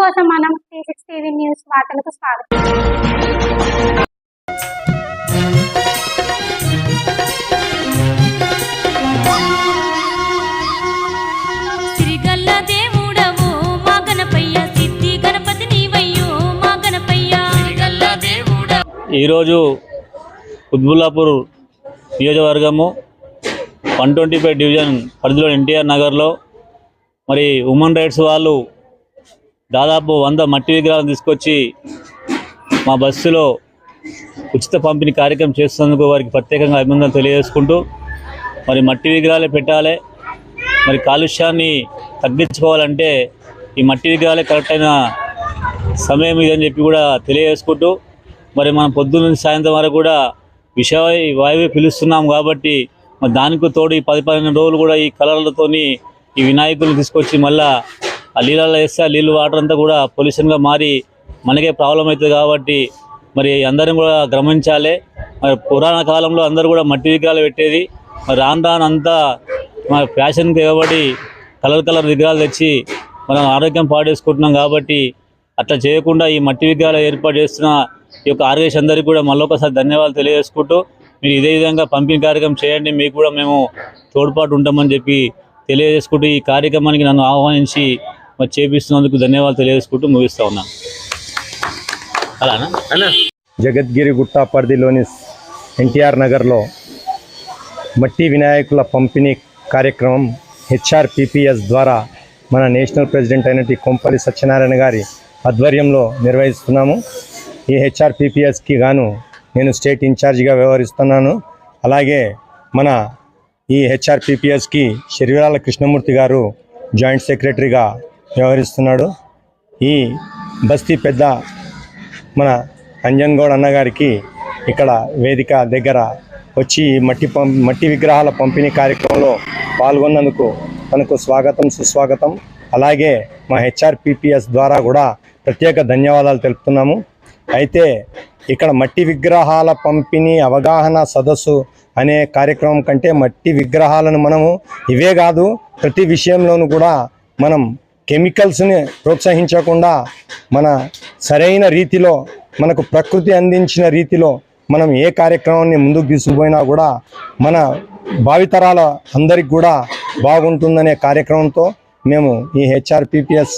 కోసం మనం three six TV news వార్తలకు స్వాగతం. సిరిగల్ల దేవుడవు మా గణపయ్య సిద్ధి గణపతి నీవయ్యో మా గణపయ్య. సిరిగల్ల దేవుడ ఈరోజు కుత్బుల్లాపూర్ నియోజకవర్గము వన్ ట్వంటీ ఫైవ్ డివిజన్ పరిధిలో ఎన్టీఆర్ నగర్లో మరి ఉమెన్ రైట్స్ వాళ్ళు దాదాపు వంద మట్టి విగ్రహాలను తీసుకొచ్చి మా బస్సులో ఉచిత పంపిణీ కార్యక్రమం చేస్తున్నందుకు వారికి ప్రత్యేకంగా అభినందనలు తెలియజేసుకుంటూ మరి మట్టి విగ్రహాలే పెట్టాలి. మరి కాలుష్యాన్ని తగ్గించుకోవాలంటే ఈ మట్టి విగ్రహాలే కరెక్ట్ అయిన సమయం ఇదని చెప్పి కూడా తెలియజేసుకుంటూ మరి మనం పొద్దున్న నుంచి సాయంత్రం వరకు కూడా విష వాయువు పిలుస్తున్నాం కాబట్టి మరి దానికి తోడు ఈ పది పదిహేను రోజులు కూడా ఈ కలర్లతోని ఈ వినాయకులు తీసుకొచ్చి మళ్ళీ ఆ నీళ్ళలో వేస్తే ఆ నీళ్ళు వాటర్ అంతా కూడా పొల్యూషన్గా మారి మనకే ప్రాబ్లం అవుతుంది కాబట్టి మరి అందరం కూడా గమనించాలి. మరి పురాణ కాలంలో అందరూ కూడా మట్టి విగ్రహాలు పెట్టేది. మరి రాను రాను అంతా మన ఫ్యాషన్కి ఇవ్వబడి కలర్ కలర్ విగ్రహాలు తెచ్చి మనం ఆరోగ్యం పాడేసుకుంటున్నాం కాబట్టి అట్లా చేయకుండా ఈ మట్టి విగ్రహాలు ఏర్పాటు చేస్తున్న ఈ యొక్క ఆరోగ్యం అందరికీ కూడా మళ్ళొకసారి ధన్యవాదాలు తెలియజేసుకుంటూ మీరు ఇదే విధంగా పంపిణీ కార్యక్రమం చేయండి. మీకు కూడా మేము తోడ్పాటు ఉంటామని చెప్పి తెలియజేసుకుంటూ ఈ కార్యక్రమానికి నన్ను ఆహ్వానించి మరి చేపిస్తున్నందుకు ధన్యవాదాలు తెలియజేసుకుంటూ ముగిస్తా ఉన్నాను అలానా? జగద్గిరి గుట్ట పరిధిలోని ఎన్టీఆర్ నగర్లో మట్టి వినాయకుల పంపిణీ కార్యక్రమం హెచ్ఆర్పిపిఎస్ ద్వారా మన నేషనల్ ప్రెసిడెంట్ అయినటి కొంపల్లి సత్యనారాయణ గారి ఆధ్వర్యంలో నిర్వహిస్తున్నాము. ఈ హెచ్ఆర్పిపిఎస్కి గాను నేను స్టేట్ ఇన్ఛార్జిగా వ్యవహరిస్తున్నాను. అలాగే మన ఈ హెచ్ఆర్పిపిఎస్కి శరీరాల కృష్ణమూర్తి గారు జాయింట్ సెక్రటరీగా వ్యవహరిస్తున్నాడు. ఈ బస్తీ పెద్ద మన అంజన్గౌడ్ అన్నగారికి ఇక్కడ వేదిక దగ్గర వచ్చి మట్టి పం మట్టి విగ్రహాల పంపిణీ కార్యక్రమంలో పాల్గొన్నందుకు తనకు స్వాగతం సుస్వాగతం. అలాగే మా హెచ్ఆర్పిపిఎస్ ద్వారా కూడా ప్రత్యేక ధన్యవాదాలు తెలుపుతున్నాము. అయితే ఇక్కడ మట్టి విగ్రహాల పంపిణీ అవగాహన సదస్సు అనే కార్యక్రమం కంటే మట్టి విగ్రహాలను మనము ఇవే కాదు ప్రతి విషయంలోనూ కూడా మనం కెమికల్స్ని ప్రోత్సహించకుండా మన సరైన రీతిలో మనకు ప్రకృతి అందించిన రీతిలో మనం ఏ కార్యక్రమాన్ని ముందుకు తీసుకుపోయినా కూడా మన భావితరాల అందరికి కూడా బాగుంటుందనే కార్యక్రమంతో మేము ఈ హెచ్ఆర్పిపిఎస్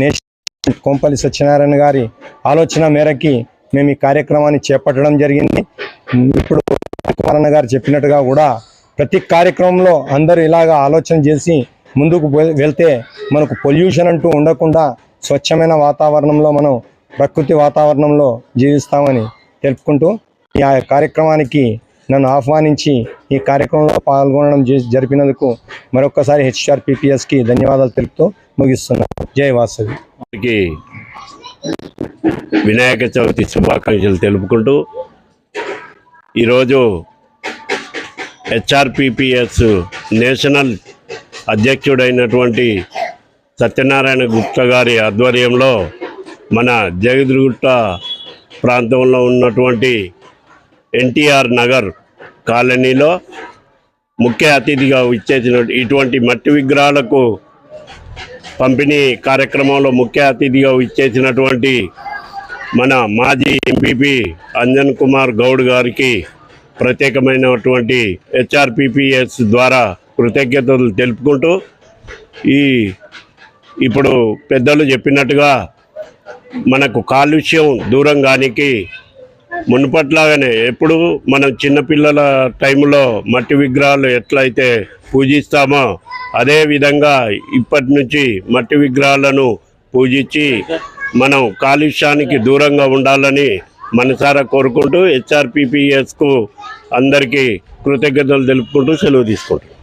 నేషనల్ కొంపల్లి సత్యనారాయణ గారి ఆలోచన మేరకి మేము ఈ కార్యక్రమాన్ని చేపట్టడం జరిగింది. ఇప్పుడు కుమారన్న గారు చెప్పినట్టుగా కూడా ప్రతి కార్యక్రమంలో అందరూ ఇలాగా ఆలోచన చేసి ముందుకు వె- వెళ్తే మనకు పొల్యూషన్ అంటూ ఉండకుండా స్వచ్ఛమైన వాతావరణంలో మనం ప్రకృతి వాతావరణంలో జీవిస్తామని తెలుపుకుంటూ ఈ కార్యక్రమానికి నన్ను ఆహ్వానించి ఈ కార్యక్రమంలో పాల్గొనడం జరిపినందుకు మరొకసారి హెచ్ఆర్ పిపిఎస్కి ధన్యవాదాలు తెలుపుతూ ముగిస్తున్నాను జై వాసవి. వినాయక చవితి శుభాకాంక్షలు తెలుపుకుంటూ ఈరోజు హెచ్ఆర్పిపిఎస్ నేషనల్ అధ్యక్షుడైనటువంటి సత్యనారాయణ గుప్తా గారి ఆధ్వర్యంలో మన జగద్గుట్ట ప్రాంతంలో ఉన్నటువంటి ఎన్టీఆర్ నగర్ కాలనీలో ముఖ్య అతిథిగా ఇచ్చేసిన ఇటువంటి మట్టి విగ్రహాలకు పంపిణీ కార్యక్రమంలో ముఖ్య అతిథిగా ఇచ్చేసినటువంటి మన మాజీ ఎంపీపీ అంజన్ కుమార్ గౌడ్ గారికి ప్రత్యేకమైనటువంటి హెచ్ఆర్పిపిఎస్ ద్వారా కృతజ్ఞతలు తెలుపుకుంటూ ఈ ఇప్పుడు పెద్దలు చెప్పినట్టుగా మనకు కాలుష్యం దూరం కానికి మునుపట్లాగానే ఎప్పుడు మనం చిన్నపిల్లల టైంలో మట్టి విగ్రహాలు ఎట్లయితే పూజిస్తామో అదే విధంగా ఇప్పటి నుంచి మట్టి విగ్రహాలను పూజించి మనం కాలుష్యానికి దూరంగా ఉండాలని మనసారా కోరుకుంటూ హెచ్ఆర్పిపిఎస్కు అందరికీ కృతజ్ఞతలు తెలుపుకుంటూ సెలవు తీసుకుంటాం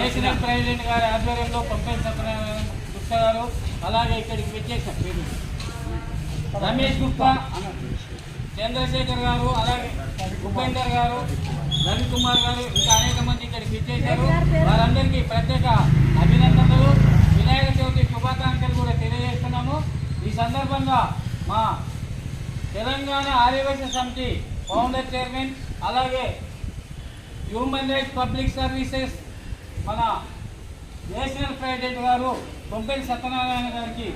నేషనల్ ప్రెసిడెంట్ గారి ఆధ్వర్యంలో పంపిణీ సత్యనారాయణ గుప్తా గారు అలాగే ఇక్కడికి వచ్చేసాం పేరు రమేష్ గుప్తా. చంద్రశేఖర్ గారు అలాగే ఉపేందర్ గారు రవికుమార్ గారు ఇంకా అనేక మంది ఇక్కడికి విచ్చేశారు వారందరికీ ప్రత్యేక అభినందనలు. వినాయక చవితి శుభాకాంక్షలు కూడా తెలియజేస్తున్నాము. ఈ సందర్భంగా మా తెలంగాణ ఆర్యవేశ సమితి ఫౌండర్ చైర్మన్ అలాగే హ్యూమన్ రైట్స్ పబ్లిక్ సర్వీసెస్ మన నేషనల్ ప్రెసిడెంట్ గారు బొంపెల్లి సత్యనారాయణ గారికి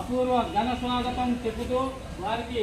అపూర్వ ఘన స్వాగతం చెబుతూ వారికి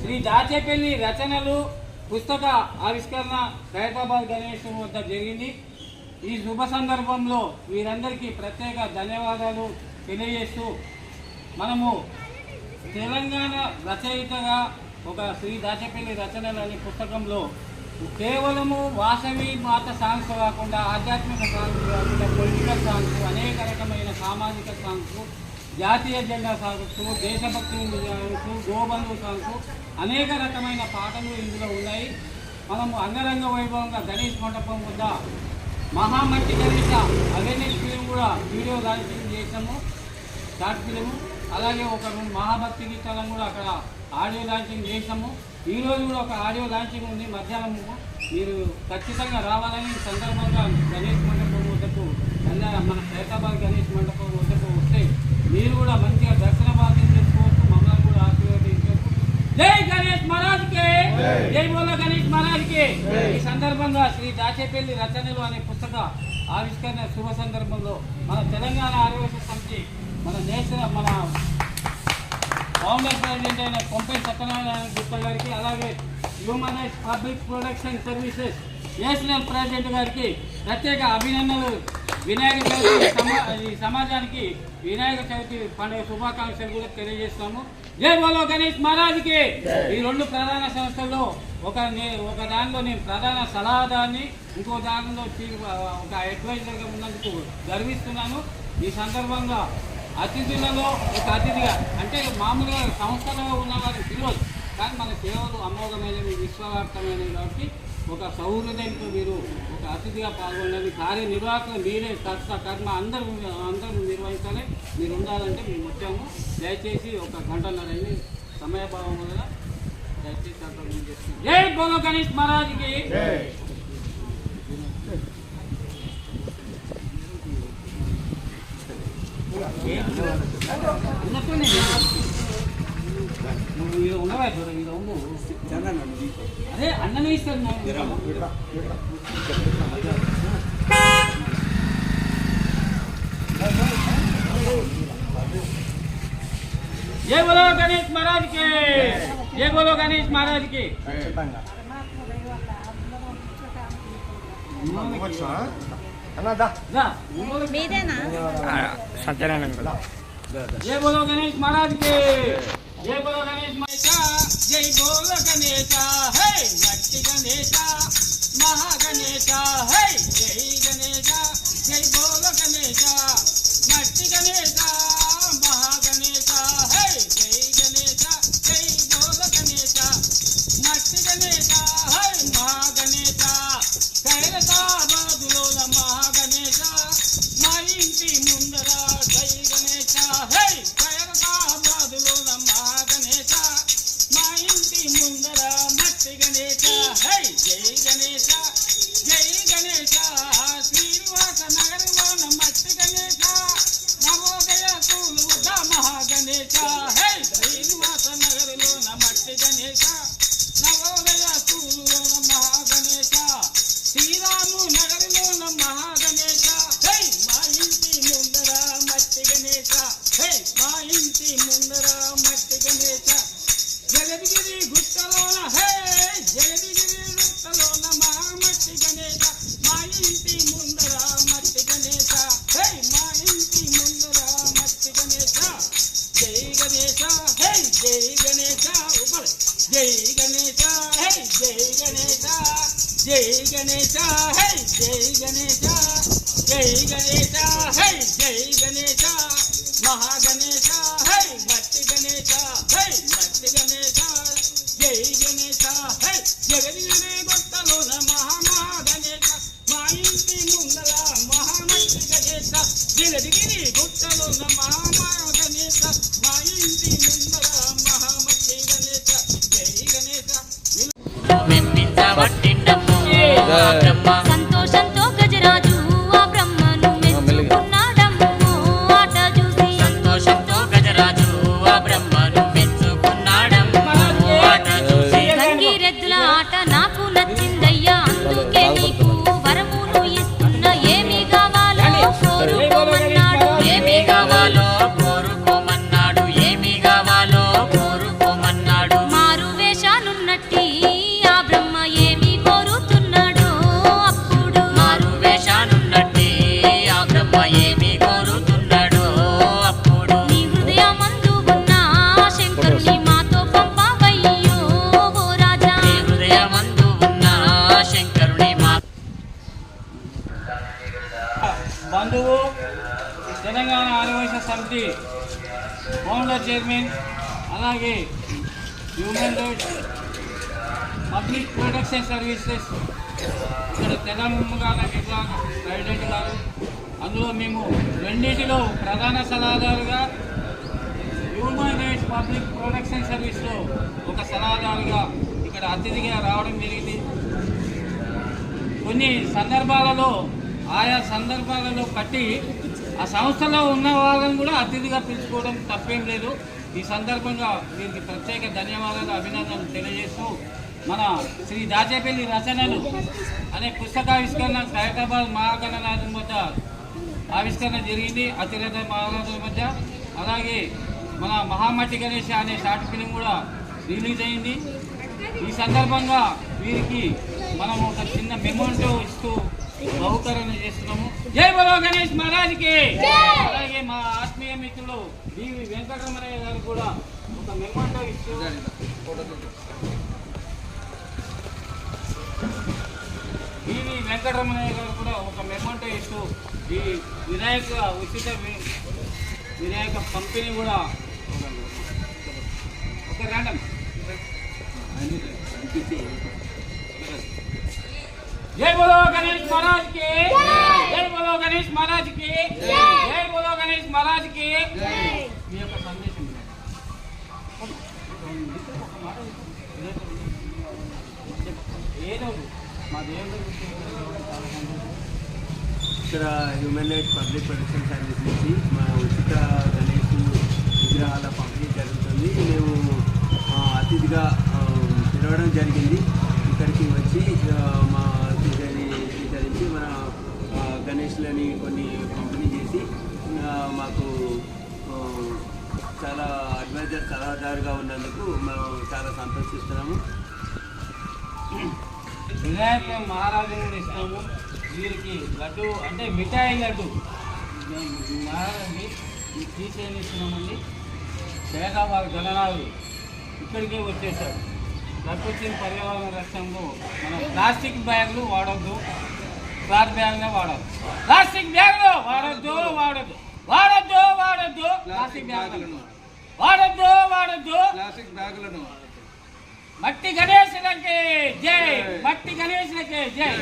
శ్రీ దాచేపల్లి రచనలు పుస్తక ఆవిష్కరణ హైదరాబాద్ గణేశం వద్ద జరిగింది. ఈ శుభ సందర్భంలో వీరందరికీ ప్రత్యేక ధన్యవాదాలు తెలియజేస్తూ మనము తెలంగాణ రచయితగా ఒక శ్రీ దాచేపల్లి రచనలు అనే పుస్తకంలో కేవలము వాసవి మాత సాంగ్స్ కాకుండా ఆధ్యాత్మిక సాంగ్స్ కాకుండా పొలిటికల్ సాంగ్స్ అనేక రకమైన సామాజిక సాంగ్స్ జాతీయ జెండా సాంగ్స్ దేశభక్తి సాంగ్స్ గోబంధు సాంగ్స్ అనేక రకమైన పాటలు ఇందులో ఉన్నాయి. మనము అంగరంగ వైభవంగా గణేష్ మండపం వద్ద మహామట్టి గణేష అవేర్నెస్ ఫిలిం కూడా వీడియో లాంచింగ్ చేసాము షార్ట్ ఫిలిం అలాగే ఒక మహాభక్తి గీతాలను కూడా అక్కడ ఆడియో లాంచింగ్ చేసాము ఈ రోజు కూడా ఒక ఆడియో లాంచింగ్ ఉంది మధ్యాహ్నం మీరు ఖచ్చితంగా రావాలని ఈ సందర్భంగా గణేష్ మండపం వద్దకు మన హైదరాబాద్ గణేష్ మండపం వద్దకు వస్తే మీరు కూడా మంచిగా దర్శన భాగ్యం చేసుకోవచ్చు. మమ్మల్ని కూడా ఆశీర్వదించవచ్చు. జై గణేష్ మహారాజ్కి! జై. బోలో గణేష్ మహారాజ్కి! ఈ సందర్భంగా శ్రీ దాచేపల్లి రచనలు అనే పుస్తక ఆవిష్కరణ శుభ సందర్భంలో మన తెలంగాణ ఆరోగ్య సమితి మన నేషనల్ మన ఫౌండర్ ప్రెసిడెంట్ అయిన కొంపై సత్యనారాయణ గుప్తా గారికి అలాగే human rights public production services national president గారికి ప్రత్యేక అభినందనలు. వినాయక చవితి ఈ సమాజానికి వినాయక చవితి పండుగ శుభాకాంక్షలు కూడా తెలియజేస్తాము. జై బోలో గణేష్ మహారాజ్కి. ఈ రెండు ప్రధాన సంస్థల్లో ఒక నే- ఒక దానిలో నేను ప్రధాన సలహాదాన్ని ఇంకో దానిలో ఒక అడ్వైజర్గా ఉన్నందుకు గర్విస్తున్నాను. ఈ సందర్భంగా అతిథులలో ఒక అతిథిగా అంటే మామూలుగా సంస్థలో ఉన్న వారికి తెలియదు కానీ మన సేవలు అమోఘమైనవి విశ్వవ్యాప్తమైనవి కాబట్టి ఒక సౌహృదయంతో మీరు ఒక అతిథిగా పాల్గొనాలి కార్యనిర్వాహకులు మీరే కర్త కర్మ అందరూ అందరూ నిర్వహించాలి. మీరు ఉండాలంటే మేము వచ్చాము. దయచేసి ఒక గంటన్నర అయింది. సమయభావం వల్ల దయచేసి అంతా మేము జై బోలో గణేష్ మహారాజ్కి అదే అన్ననే ఇస్తాను నాకు. జై బోలో గణేష్ మహారాజ్కి. జై బోలో గణేష్ మహారాజ్కి. మీదేనా? జై బోలో గణేష్ మహారాజ్కి జై బోలో గణేష్ మహేష జై బోలో గణేష హే గట్టి గణేష మహా గణేష హే జై గణేష జై బోలో గణేష జగద్గిరి గుట్టలోన హే జగద్గిరి గుట్టలోన మా మట్టి గణేశ మా ఇంటి ముందర మట్టి గణేశ హే మా ఇంటి ముందర మట్టి గణేశ. జై గణేశ హే జై గణేశ ఉపర జై గణేశ హే జై గణేశ జై గణేశ. గొట్టలోన మహామహా ఆదివాసీ ఫౌండర్ చైర్మన్ అలాగే human rights public protection services ఇక్కడ తెలంగాణ విభాగ ప్రెసిడెంట్ గారు అందులో మేము రెండింటిలో ప్రధాన సలహాదారుగా హ్యూమన్ రైట్స్ పబ్లిక్ ప్రొటెక్షన్ సర్వీస్లో ఒక సలహాదారుగా ఇక్కడ అతిథిగా రావడం జరిగింది. కొన్ని సందర్భాలలో ఆయా సందర్భాలలో కట్టి ఆ సంస్థలో ఉన్న వాళ్ళని కూడా అతిథిగా పిలుచుకోవడం తప్పేం లేదు. ఈ సందర్భంగా వీరికి ప్రత్యేక ధన్యవాదాలు అభినందనలు తెలియజేస్తూ మన శ్రీ దాచేపల్లి రచనలు అనే పుస్తకావిష్కరణ హైదరాబాద్ మహాగణనాథం వద్ద ఆవిష్కరణ జరిగింది. అతిరథ మహారాజుల మధ్య అలాగే మన మహామట్టి గణేష్ అనే షార్ట్ ఫిలిం కూడా రిలీజ్ అయింది. ఈ సందర్భంగా వీరికి మనం ఒక చిన్న మెమోంటో ఇస్తూ బహుకరణ చేస్తున్నాము. జై బలో గణేష్ మహారాజ్కి. అలాగే మా ఆత్మీయ మిత్రులు బివి వెంకటరమణయ్య గారు కూడా ఒక మెమోంటో ఇస్తూ బివి వెంకటరమణయ్య గారు కూడా ఒక మెమోంటో ఇస్తూ ఈ వినాయక ఉచిత వినాయక పంపిణీ కూడా ఒక రాండం గణేష్ మహారాజ్కి జై బోలో గణేష్ మహారాజ్కి జై బోలో గణేష్ మహారాజ్కి మీ యొక్క సందేశం ఇక్కడ human rights public protection service నుంచి మా ఉచిత గణేష్ విగ్రహాల పంపిణీ జరుగుతుంది. మేము అతిథిగా పిలవడం జరిగింది. ఇక్కడికి వచ్చి ఆ, కొన్ని పంపిణీ చేసి మాకు చాలా అడ్వైజర్ సలహాదారుగా ఉన్నందుకు మేము చాలా సంతోషిస్తున్నాము. వినాయక మహారాజు కూడా ఇస్తాము. వీరికి లడ్డు అంటే మిఠాయి లడ్డు. మహారాజుని తీసేయని ఇస్తున్నామండి. పేదవారి గణనాలు ఇక్కడికే వచ్చేసారు ప్రకృతి పర్యావరణ రక్షణలో మనం ప్లాస్టిక్ బ్యాగులు వాడొద్దు. క్లాత్ బ్యాగ్నే వాడద్దు ప్లాస్టిక్ బ్యాగులు వాడొద్దు వాడొద్దు. వాడొద్దు వాడొద్దు. ప్లాస్టిక్ బ్యాగులను వాడొద్దు వాడొద్దు. ప్లాస్టిక్ బ్యాగులను మట్టి గణేశులకి జై. మట్టి గణేశులకి జై.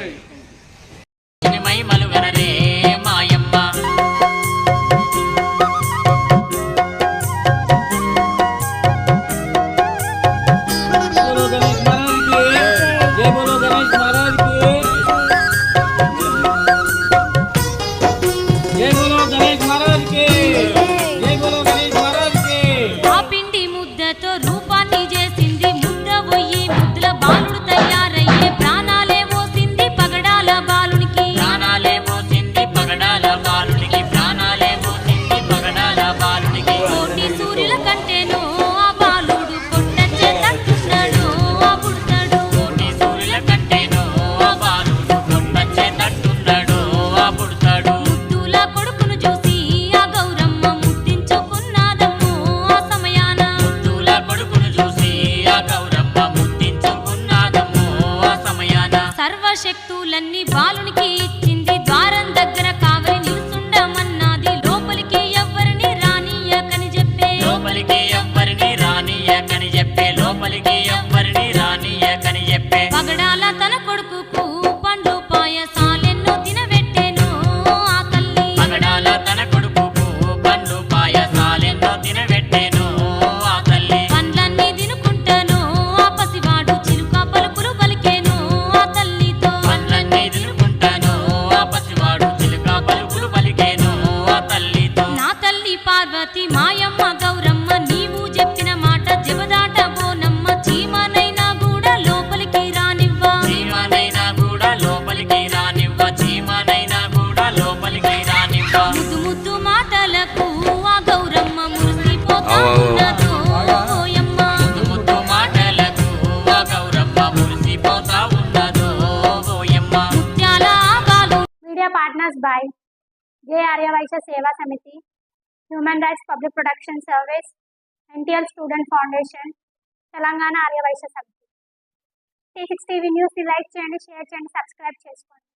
మహిమలు గనరే was by J. Aryavaisya Seva Samiti, Human Rights Public Protection Service, NTL Student Foundation, Telangana Aryavaisya Samiti T six TV news like చేయండి షేర్ చేయండి సబ్స్క్రైబ్ చేసుకోండి